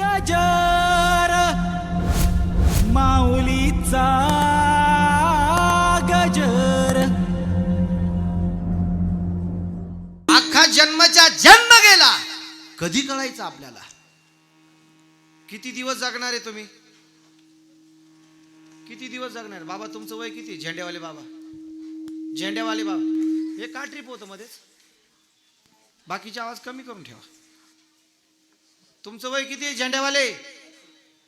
गजर. माऊलीचा गजर. अख्खा जन्माचा जन्म गेला. कधी कळायचं आपल्याला? किती दिवस जगणार आहे तुम्ही? किती दिवस जगणार? बाबा तुमचं वय किती? झेंड्यावाले बाबा. झेंड्यावाले बाबा. हे का ट्रिप होतं मध्येच? बाकीचे आवाज कमी करून ठेवा. तुमचं वय किती आहे? झेंड्यावाले?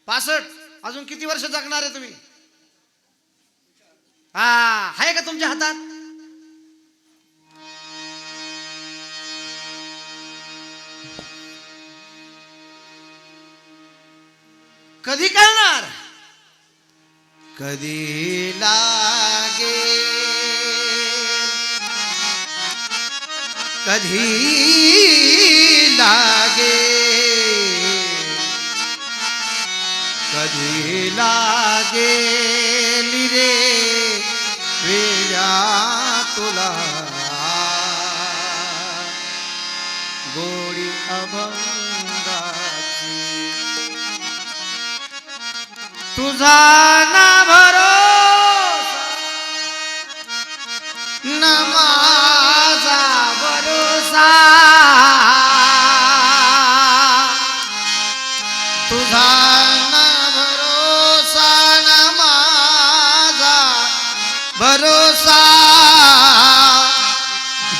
पासष्ट? अजून किती वर्ष जगणार आहे तुम्ही? हा आहे का तुमच्या हातात? कधी कळणार? कधी लागे? कधी लागे? कधी गेली रे वेड्या तुला. गोडी अभंगाची. तुझा ना भरो नमा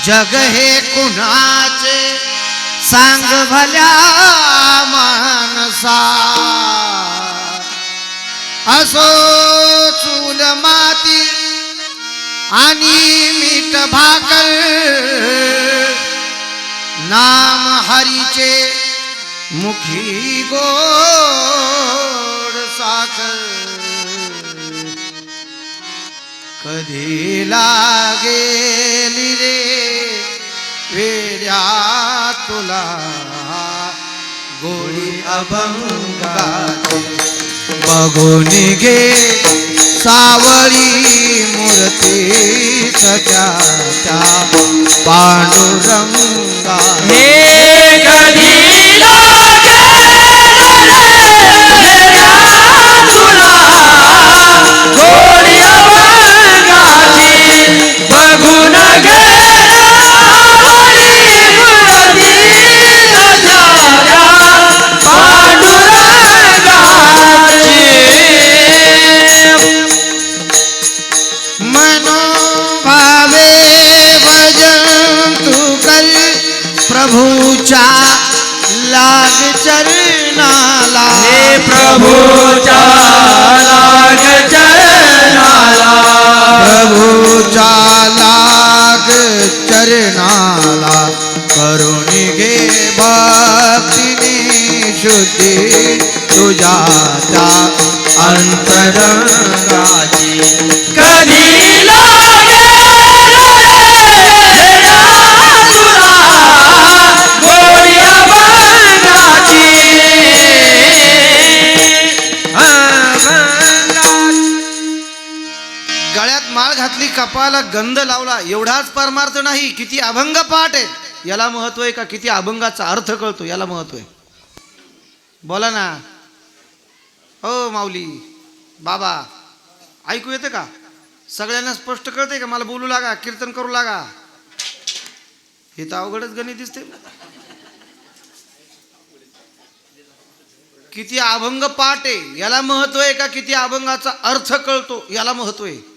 जग हे कुणाचे सांग भल्या मानसा। असो चूल माती आणि मीठ भाकर, नाम हरीचे मुखी गोड साखर। कधी लागेली रे तुला. गोळी अभंगाचे. बघून घे सावळी मूर्ती सत्या पांडुरंगा हे कधी प्रभूच्या लाग चरणाला. हे प्रभूच्या लाग चरणाला. प्रभूच्या लाग चरणाला. करून घे भक्तीने शुद्धी तुझ्या त्या अंतरंगाची. कधी गळ्यात घातली गंध लावला एवढाच परमार्थ नाही किती अभंग पाठ आहे. याला महत्त्व आहे का? किती अभंगाचा अर्थ कळतो याला महत्त्व आहे. बोला ना. हो माऊली. बाबा ऐकू येतं का? सगळ्यांना स्पष्ट कळतंय का? मला बोलू लागा कीर्तन करू लागा. हे तर अवघडच गणित दिसते किती अभंग पाठ आहे याला महत्त्व आहे का? किती अभंगाचा अर्थ कळतो याला महत्त्व आहे.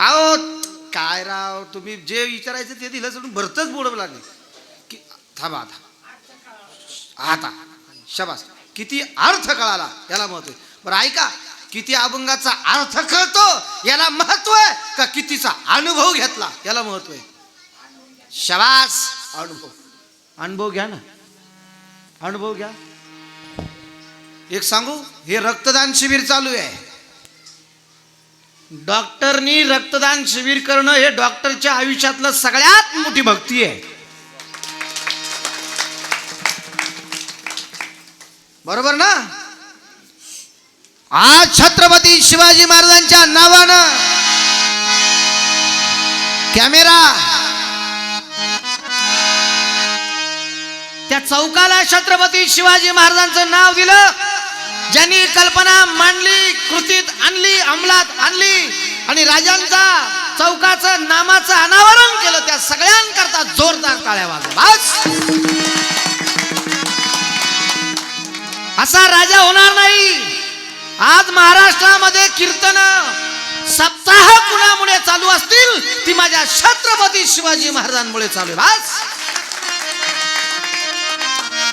अहो काय राव तुम्ही जे विचारायचं ते दिलं सोडून भरतच बोलव लागले. की थांबा आता. आता. शबास. किती अर्थ कळाला याला महत्त्व आहे. बरं ऐका. किती अभंगाचा अर्थ कळतो याला महत्त्व आहे का कितीचा अनुभव घेतला याला महत्त्व आहे. शबास. अनुभव. अनुभव घ्या ना. अनुभव घ्या. एक सांगू हे रक्तदान शिबिर चालू आहे. डॉक्टरनी रक्तदान शिबिर करणं हे डॉक्टरच्या आयुष्यातलं सगळ्यात मोठी भक्ती आहे. बरोबर ना? आज छत्रपती शिवाजी महाराजांच्या नावानं कॅमेरा त्या चौकाला छत्रपती शिवाजी महाराजांचं नाव दिलं. ज्यांनी कल्पना मांडली कृतीत आणली अंमलात आणली आणि राजांचा चौकाचं नामाचं अनावरण केलं त्या सगळ्यांकरता जोरदार टाळ्या वाजवा. असा राजा होणार नाही. आज महाराष्ट्रामध्ये कीर्तन सप्ताह कुणामुळे चालू असतील ती माझ्या छत्रपती शिवाजी महाराजांमुळे चालू आहे.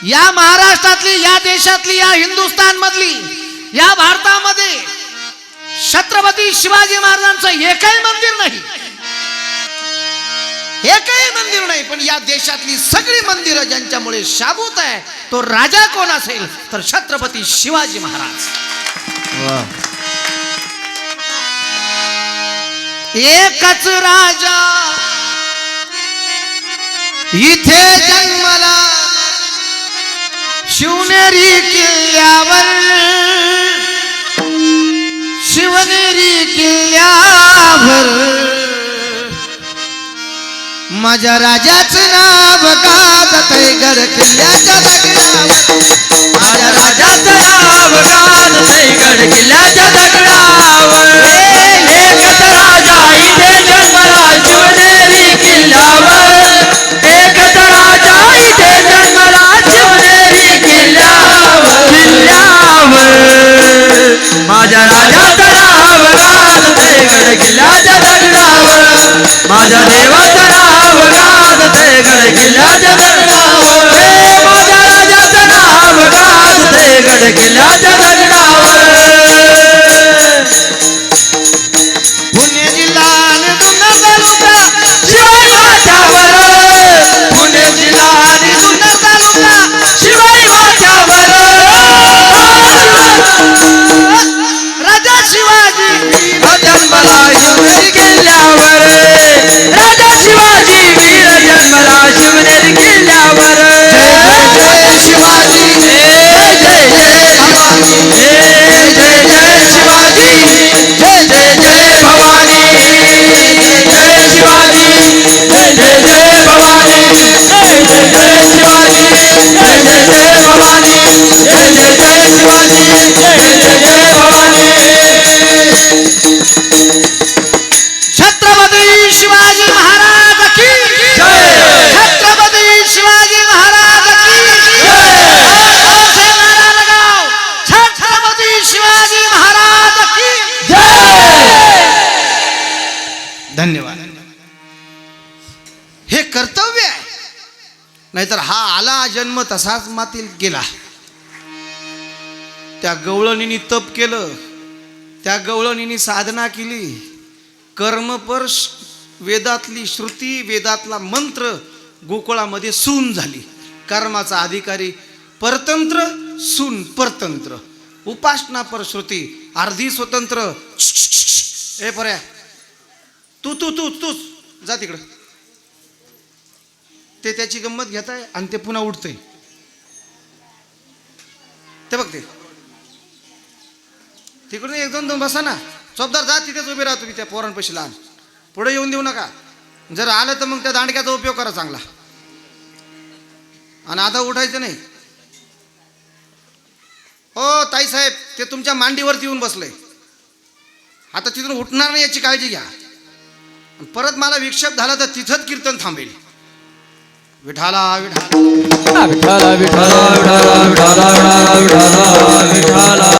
या महाराष्ट्रातली या देशातली या हिंदुस्थान मधली या भारतामध्ये छत्रपती शिवाजी महाराजांचं एकही मंदिर नाही. एकही मंदिर नाही पण या देशातली सगळी मंदिरं ज्यांच्यामुळे शाबूत आहे तो राजा कोण असेल? तर छत्रपती शिवाजी महाराज. एकच राजा इथे जन्मला शिवनेरी किल्ल्यावर शिवनेरी किल्ल्यावर माझ्या राजाचं नाव गाजत गड किल्ल्याच्या दगडावर? माझ्या राजाचं नाव गाजतंय गड किल्ल्याच्या दगडावर? धन्यवाद. हे कर्तव्य आहे. नाहीतर हा आला जन्म तसाच मातील गेला. त्या गवळणीने तप केलं. त्या गवळणीने साधना केली. कर्मपर श- वेदातली श्रुती वेदातला मंत्र गोकुळामध्ये सून झाली. कर्माचा अधिकारी परतंत्र सून परतंत्र. उपासना पर श्रुती अर्धी स्वतंत्र. ए पर्या तू तू तू तूच. जा तिकडं. ते त्याची गंमत घेत आहे आणि ते पुन्हा उठतंय ते बघ ते. तिकडून एक दोन दोन बसा ना. चोपदार जा तिथेच उभे राहा तुम्ही त्या पोरांपाशी लहान. पुढे येऊन देऊ नका. जर आलं तर मग त्या दांडक्याचा उपयोग करा चांगला. आणि आता उठायचं नाही. हो ताईसाहेब ते तुमच्या मांडीवरती येऊन बसलंय. आता तिथून उठणार नाही याची काळजी घ्या. परत मला विक्षेप झाला तर तिथंच कीर्तन थांबेल. विठाला विठाला. विठाला विठाला विठाला विठाला विठाला